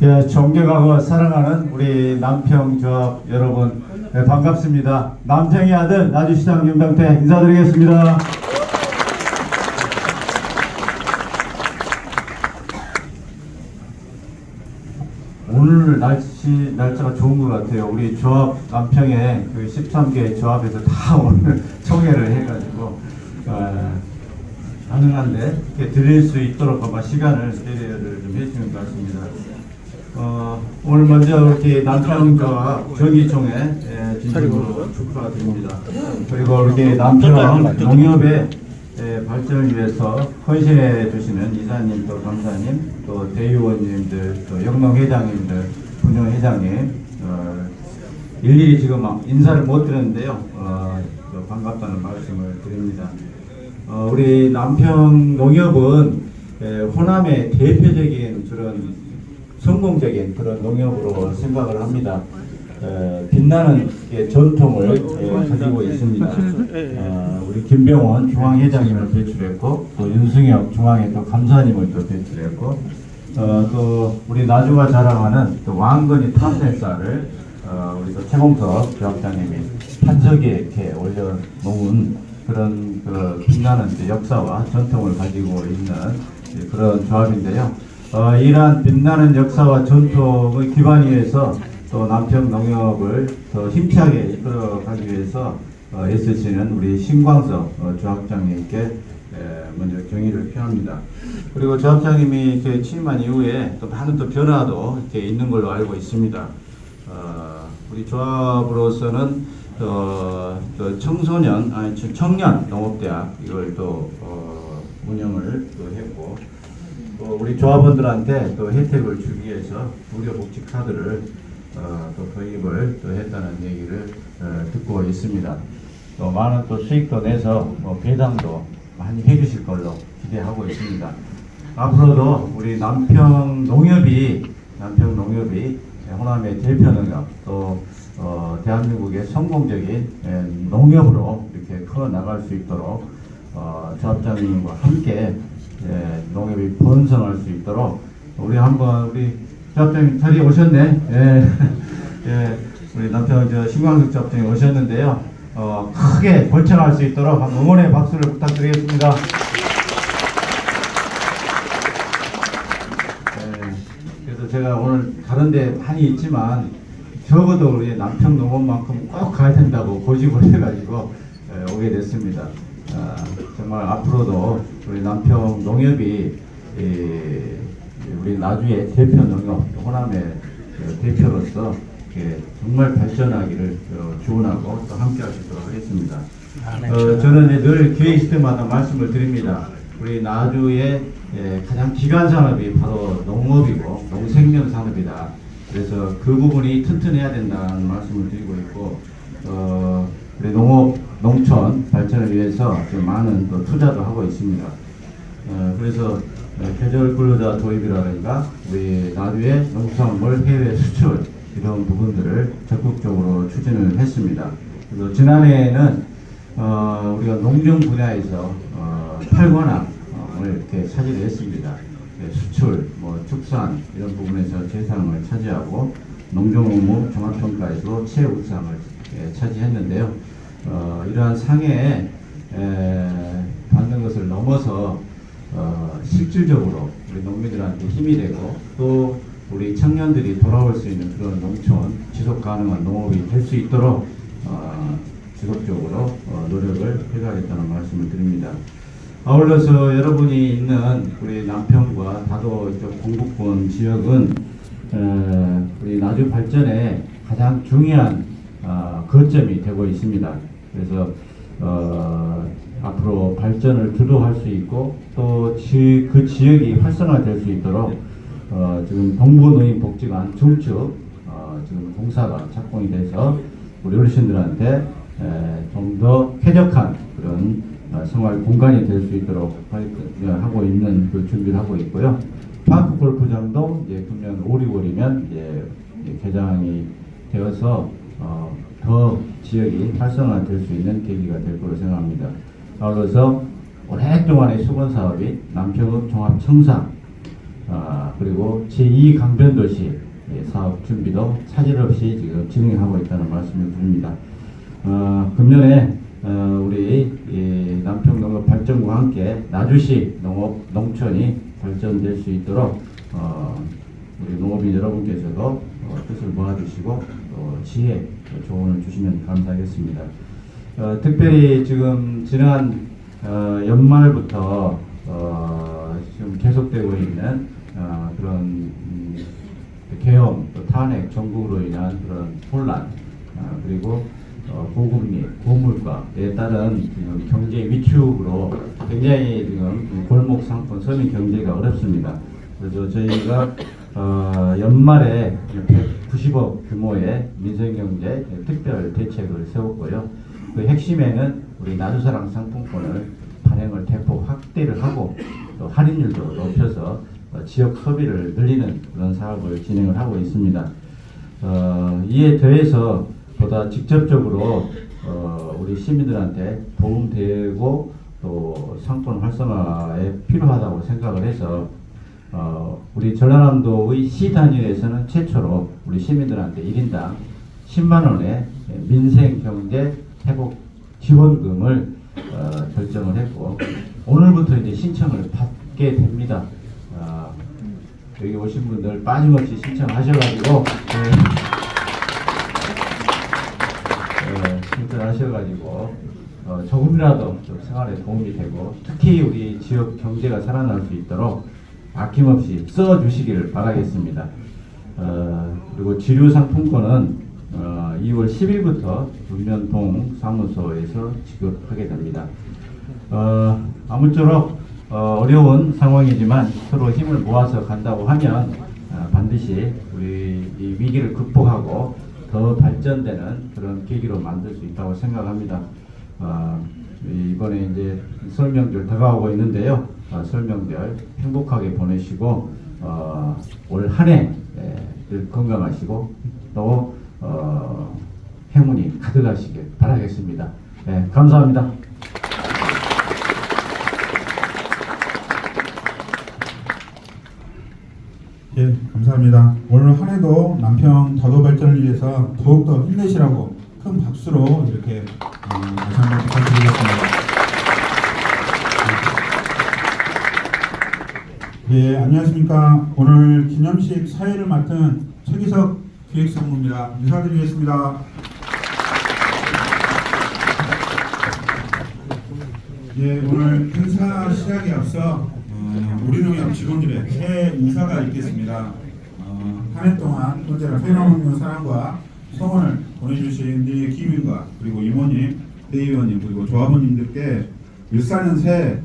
예, 존경하고 사랑하는 우리 남평 조합 여러분 예, 반갑습니다. 남평의 아들 나주시장 윤병태 인사드리겠습니다. 오늘 날씨 날짜가 좋은 것 같아요. 우리 조합 남평에 그 13개 조합에서 다 오늘 총회를 해가지고 어, 가능한데 드릴 수 있도록 아마 시간을 배려를 좀 해주는 것 같습니다. 어, 오늘 먼저 이렇게 남평과 정기총회 예, 진심으로 축하드립니다. 그리고 이렇게 남평 농협의 예, 발전을 위해서 헌신해 주시는 이사님 또 강사님 또 대의원님들 또 영농 회장님들 분영 회장님 어, 일일이 지금 막 인사를 못 드렸는데요. 어, 또 반갑다는 말씀을 드립니다. 어, 우리 남평 농협은 에, 호남의 대표적인 그런 성공적인 그런 농협으로 생각을 합니다. 에, 빛나는 예, 전통을 예, 가지고 있습니다. 어, 우리 김병원 중앙회장님을 배출했고 또 윤승혁 중앙회 또 감사님을 또 배출했고 어, 또 우리 나주가 자랑하는 또 왕건이 탑센사를 어, 우리 또 최공석 조합장님이 판석에 이렇게 올려놓은 그런 그 빛나는 역사와 전통을 가지고 있는 그런 조합인데요. 어, 이러한 빛나는 역사와 전통의 기반 위에서 또 남평 농협을 더 힘차게 이끌어가기 위해서 어, 애쓰시는 우리 신광석 어, 조합장님께 에, 먼저 경의를 표합니다. 그리고 조합장님이 이렇게 취임한 이후에 또 많은 또 변화도 이렇게 있는 걸로 알고 있습니다. 어, 우리 조합으로서는 어, 또 청소년 아니 청- 청년 농업대학 이걸 또 어, 운영을 또 했고 또 우리 조합원들한테 또 혜택을 주기 위해서 무료 복지 카드를 어, 또 도입을 또 했다는 얘기를 어, 듣고 있습니다. 또 많은 또 수익도 내서 뭐 배당도 많이 해주실 걸로 기대하고 있습니다. 앞으로도 우리 남평 농협이 남평 농협이 호남의 대표 농협 또 어, 대한민국의 성공적인 예, 농협으로 이렇게 커 나갈 수 있도록 어, 조합장님과 함께 예, 농협이 번성할 수 있도록 우리 한번 우리 조합장님 자리에 오셨네. 예, 예, 우리 남편 저 신광석 조합장님 오셨는데요. 어, 크게 번창할 수 있도록 한번 응원의 박수를 부탁드리겠습니다. 네, 그래서 제가 오늘 다른데 많이 있지만 적어도 우리 남평 농원만큼 꼭 가야 된다고 고집을 해가지고 에, 오게 됐습니다. 아, 정말 앞으로도 우리 남평 농협이 이, 우리 나주의 대표 농협, 호남의 그 대표로서 이렇게 정말 발전하기를 어, 기원하고 또 함께 할 수 있도록 하겠습니다. 어, 저는 늘 기회 있을 때마다 말씀을 드립니다. 우리 나주의 예, 가장 기간 산업이 바로 농업이고 농생명 산업이다. 그래서 그 부분이 튼튼해야 된다는 말씀을 드리고 있고, 어, 우리 농업, 농촌 발전을 위해서 좀 많은 또 투자도 하고 있습니다. 어, 그래서 어, 계절 근로자 도입이라든가 우리 나주의 농수산물 해외 수출 이런 부분들을 적극적으로 추진을 했습니다. 그래서 지난해에는 어, 우리가 농경 분야에서 어, 8관왕을 이렇게 차지를 했습니다. 예, 수출, 뭐 축산 이런 부분에서 재상을 차지하고 농정업무 종합평가에서 최우상을 예, 차지했는데요. 어, 이러한 상에 에, 받는 것을 넘어서 어, 실질적으로 우리 농민들한테 힘이 되고 또 우리 청년들이 돌아올 수 있는 그런 농촌 지속 가능한 농업이 될 수 있도록 어, 지속적으로 어, 노력을 해가겠다는 말씀을 드립니다. 아울러서 여러분이 있는 우리 남평과 다도 공북권 지역은 에, 우리 나주 발전에 가장 중요한 어, 거점이 되고 있습니다. 그래서 어, 앞으로 발전을 주도할 수 있고 또 그 지역이 활성화될 수 있도록 어, 지금 동부노인 복지관 중축 어, 지금 공사가 착공이 돼서 우리 어르신들한테 좀 더 쾌적한 그런 어, 생활 공간이 될 수 있도록 하- 어, 하고 있는 그 준비를 하고 있고요. 파크 골프장도 이제 금년 5, 6월이면 이제 개장이 되어서 어, 더 지역이 활성화될 수 있는 계기가 될 거로 생각합니다. 아울러서 오랫동안의 수건 사업이 남평읍 종합 청사 아, 그리고 제2 강변도시 예, 사업 준비도 차질 없이 지금 진행하고 있다는 말씀을 드립니다. 어, 금년에 어, 우리 이 남평농업 발전과 함께 나주시 농업 농촌이 발전될 수 있도록 어, 우리 농업인 여러분께서도 어, 뜻을 모아주시고 또 지혜 또 조언을 주시면 감사하겠습니다. 어, 특별히 지금 지난 어, 연말부터 어, 지금 계속되고 있는 어, 그런 음, 계엄, 또 탄핵, 전국으로 인한 그런 혼란, 아, 그리고 어, 고금리, 고물가에 따른 지금 경제 위축으로 굉장히 지금 골목 상권, 서민 경제가 어렵습니다. 그래서 저희가 어, 연말에 190억 규모의 민생경제 특별 대책을 세웠고요. 그 핵심에는 우리 나주사랑 상품권을 발행을 대폭 확대를 하고 또 할인율도 높여서 어, 지역 소비를 늘리는 그런 사업을 진행을 하고 있습니다. 어, 이에 더해서 보다 직접적으로 어, 우리 시민들한테 도움되고 또 상권 활성화에 필요하다고 생각을 해서 어, 우리 전라남도의 시 단위에서는 최초로 우리 시민들한테 1인당 10만 원의 민생 경제 회복 지원금을 어, 결정을 했고 오늘부터 이제 신청을 받게 됩니다. 아, 여기 오신 분들 빠짐없이 신청하셔가지고 네. 네, 신청하셔가지고 어, 조금이라도 좀 생활에 도움이 되고 특히 우리 지역 경제가 살아날 수 있도록 아낌없이 써주시기를 바라겠습니다. 어, 그리고 지류 상품권은 어, 2월 10일부터 문면동 사무소에서 지급하게 됩니다. 어, 아무쪼록 어, 어려운 상황이지만 서로 힘을 모아서 간다고 하면 어, 반드시 우리 이 위기를 극복하고 더 발전되는 그런 계기로 만들 수 있다고 생각합니다. 어, 이번에 이제 설명절 다가오고 있는데요. 어, 설명절 행복하게 보내시고 어, 올 한해 늘 건강하시고 또 어, 행운이 가득하시길 바라겠습니다. 네, 감사합니다. 예, 감사합니다. 올 한해도 남평 더더 발전을 위해서 더욱더 힘내시라고 큰 박수로 이렇게 한번 부탁드리겠습니다. 예, 안녕하십니까. 오늘 기념식 사회를 맡은 최기석 기획상무입니다. 인사드리겠습니다. 예, 오늘 행사 시작에 앞서 어, 우리 농협 직원들의 새해 인사가 있겠습니다. 어, 한해 동안 언제나 회원님 사랑과 성원을 보내주신 우리 기민과 그리고 이모님, 대의원님 그리고 조합원님들께 일사년 새해